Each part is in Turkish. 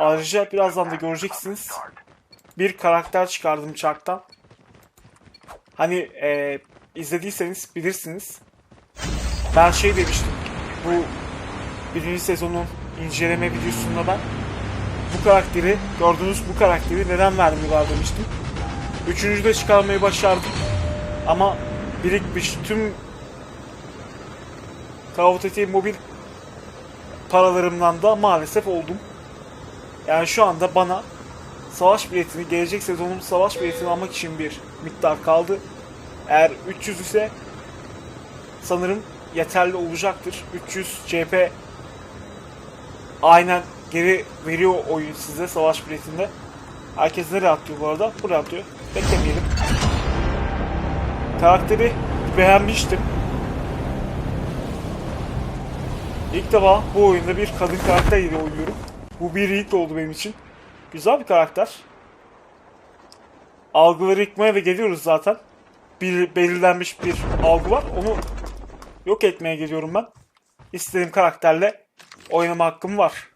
Ayrıca birazdan da göreceksiniz. Bir karakter çıkardım çarktan. Hani e, izlediyseniz bilirsiniz. Ben şey demiştim. Bu birinci sezonun inceleme videosunda ben bu karakteri, gördüğünüz bu karakteri neden vermiyorlar demiştim. Üçüncü de çıkarmayı başardım. Ama birikmiş tüm Call of mobil paralarımdan da maalesef oldum. Yani şu anda bana savaş biletini, gelecek sezonun savaş biletini almak için bir miktar kaldı. Eğer 300 ise sanırım yeterli olacaktır. 300 CP aynen geri veriyor oyun size savaş biletinde. Herkes nereye atlıyor bu arada? Buraya atlıyor. Beklemeyelim. Karakteri beğenmiştim. İlk defa bu oyunda bir kadın karakter ile oynuyorum. Bu bir ilk oldu benim için. Güzel bir karakter. Algıları yıkmaya da geliyoruz zaten. Bir belirlenmiş bir algı var. Onu yok etmeye geliyorum ben. İstediğim karakterle oynama hakkım var.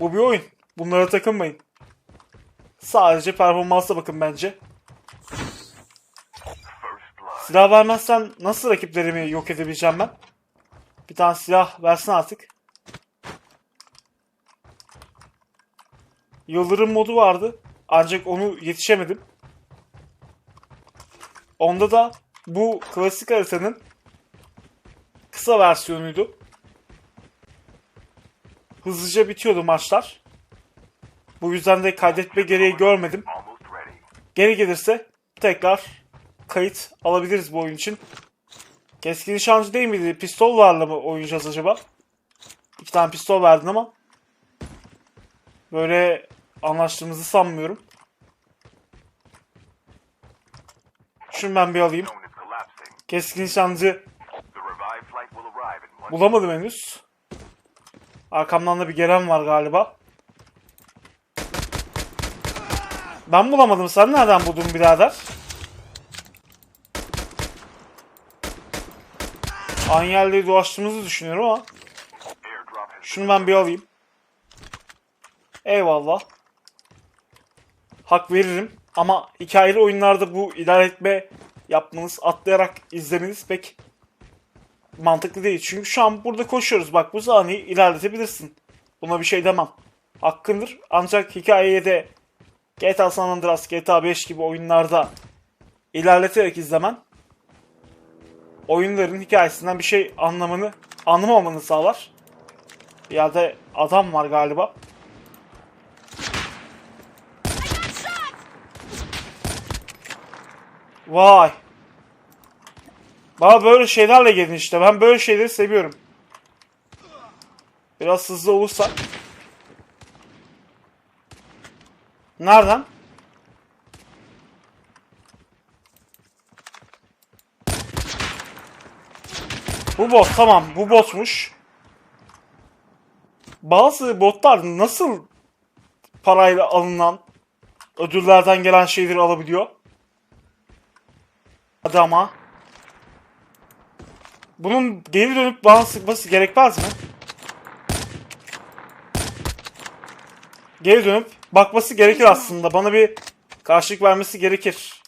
Bu bir oyun. Bunlara takılmayın. Sadece performansa bakın bence. Silah vermezsen nasıl rakiplerimi yok edebileceğim ben? Bir tane silah versin artık. Yıldırım modu vardı. Ancak onu yetişemedim. Onda da bu klasik haritanın kısa versiyonuydu. Hızlıca bitiyordu maçlar. Bu yüzden de kaydetme gereği görmedim. Geri gelirse tekrar kayıt alabiliriz bu oyun için. Keskin nişancı değil miydi? Pistollarla mı oynayacağız acaba? İki tane pistol verdin ama böyle anlaştığımızı sanmıyorum. Şunu ben bir alayım. Keskin nişancı bulamadım henüz. Arkamdan da bir gelen var galiba. Ben bulamadım. Sen nereden buldun birader? Yerleri dolaştığımızı düşünüyorum ama. Şunu ben bir alayım. Eyvallah. Hak veririm. Ama hikayeli oyunlarda bu ilerletme yapmanız, atlayarak izlemeniz pek mantıklı değil. Çünkü şu an burada koşuyoruz. Bak bu sahneyi ilerletebilirsin. Buna bir şey demem. Hakkındır. Ancak hikayeye de GTA San Andreas, GTA 5 gibi oyunlarda ilerleterek izlemen oyunların hikayesinden bir şey anlamanı, anlamamanı sağlar. Bir yerde adam var galiba. Vay. Bana böyle şeylerle gelin işte. Ben böyle şeyleri seviyorum. Biraz hızlı olursa. Nereden? Bu bot tamam bu botmuş. Bazı botlar nasıl parayla alınan ödüllerden gelen şeyleri alabiliyor? Hadi ama. Bunun geri dönüp bana sıkması gerekmez mi? Geri dönüp bakması gerekir aslında. Bana bir karşılık vermesi gerekir.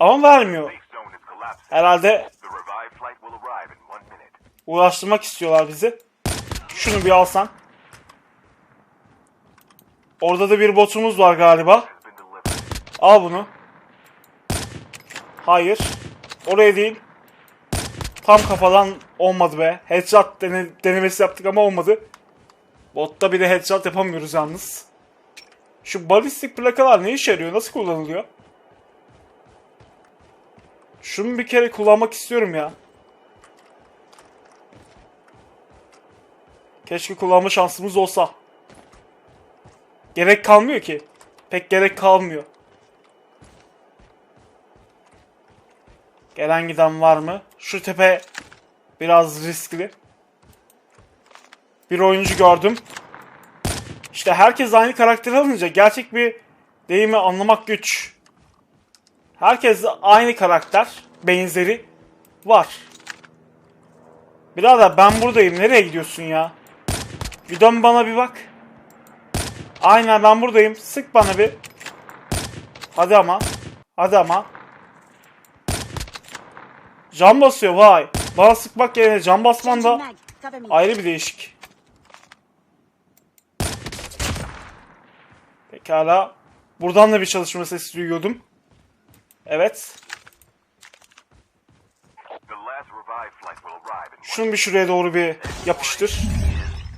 Ama vermiyor. Herhalde uğraştırmak istiyorlar bizi. Şunu bir alsan. Orada da bir botumuz var galiba. Al bunu. Hayır. Oraya değil. Tam kafadan olmadı be. Headshot dene denemesi yaptık ama olmadı. Botta bir de headshot yapamıyoruz yalnız. Şu balistik plakalar ne işe yarıyor? Nasıl kullanılıyor? Şunu bir kere kullanmak istiyorum ya. Keşke kullanma şansımız olsa. Gerek kalmıyor ki. Pek gerek kalmıyor. Gelen giden var mı? Şu tepe biraz riskli. Bir oyuncu gördüm. İşte herkes aynı karakteri alınca gerçek bir deyimi anlamak güç. Herkes aynı karakter, benzeri var. Birader ben buradayım. Nereye gidiyorsun ya? Bir dön bana bir bak. Aynen ben buradayım. Sık bana bir. Hadi ama. Hadi ama. Can basıyor vay. Bana sıkmak yerine can basman da ayrı bir değişik. Pekala. Buradan da bir çalışma sesi duyuyordum. Evet. Şunu bir şuraya doğru bir yapıştır.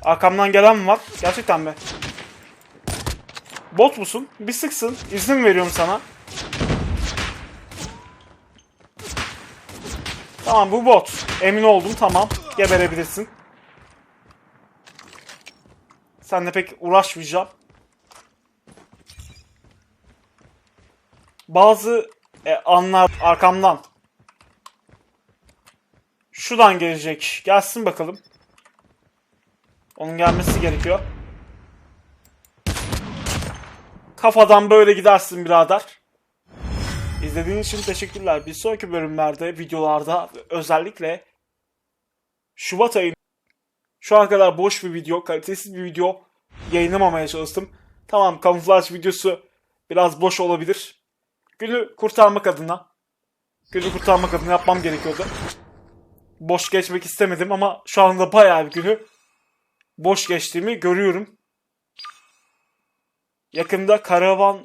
Arkamdan gelen mi var? Gerçekten mi? Bot musun? Bir sıksın. İzin veriyorum sana. Tamam bu bot. Emin oldum tamam. Geberebilirsin. Seninle pek uğraşmayacağım. Bazı e, anlar arkamdan. Şuradan gelecek. Gelsin bakalım. Onun gelmesi gerekiyor. Kafadan böyle gidersin birader. İzlediğiniz için teşekkürler. Bir sonraki bölümlerde, videolarda özellikle Şubat ayı şu ana kadar boş bir video, kalitesiz bir video yayınlamamaya çalıştım. Tamam kamuflaj videosu biraz boş olabilir. Günü kurtarmak adına günü kurtarmak adına yapmam gerekiyordu. Boş geçmek istemedim ama şu anda bayağı bir günü boş geçtiğimi görüyorum. Yakında Karavan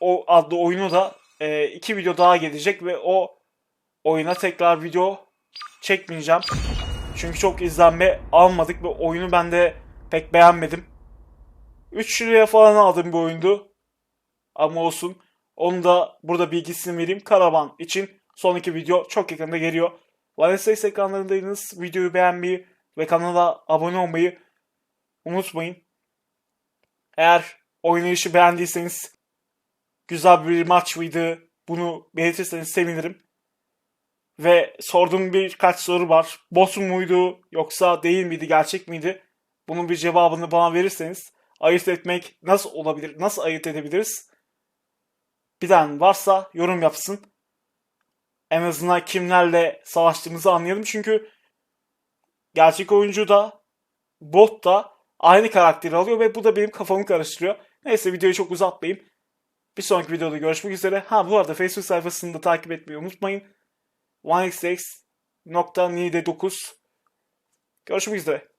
o adlı oyunu da e, iki video daha gelecek ve o oyuna tekrar video çekmeyeceğim. Çünkü çok izlenme almadık ve oyunu ben de pek beğenmedim. 3 liraya falan aldığım bir oyundu. Ama olsun. Onu da burada bilgisini vereyim. Karavan için sonraki video çok yakında geliyor. Vales ekranlarındaydınız. Videoyu beğenmeyi ve kanala abone olmayı unutmayın. Eğer oynayışı beğendiyseniz güzel bir maç mıydı bunu belirtirseniz sevinirim. Ve sorduğum birkaç soru var. Boss muydu yoksa değil miydi gerçek miydi? Bunun bir cevabını bana verirseniz ayırt etmek nasıl olabilir? Nasıl ayırt edebiliriz? Bilen varsa yorum yapsın. En azından kimlerle savaştığımızı anlayalım. Çünkü gerçek oyuncu da bot da aynı karakteri alıyor ve bu da benim kafamı karıştırıyor. Neyse videoyu çok uzatmayayım. Bir sonraki videoda görüşmek üzere. Ha bu arada Facebook sayfasını da takip etmeyi unutmayın. 1xx.nide9 Görüşmek üzere.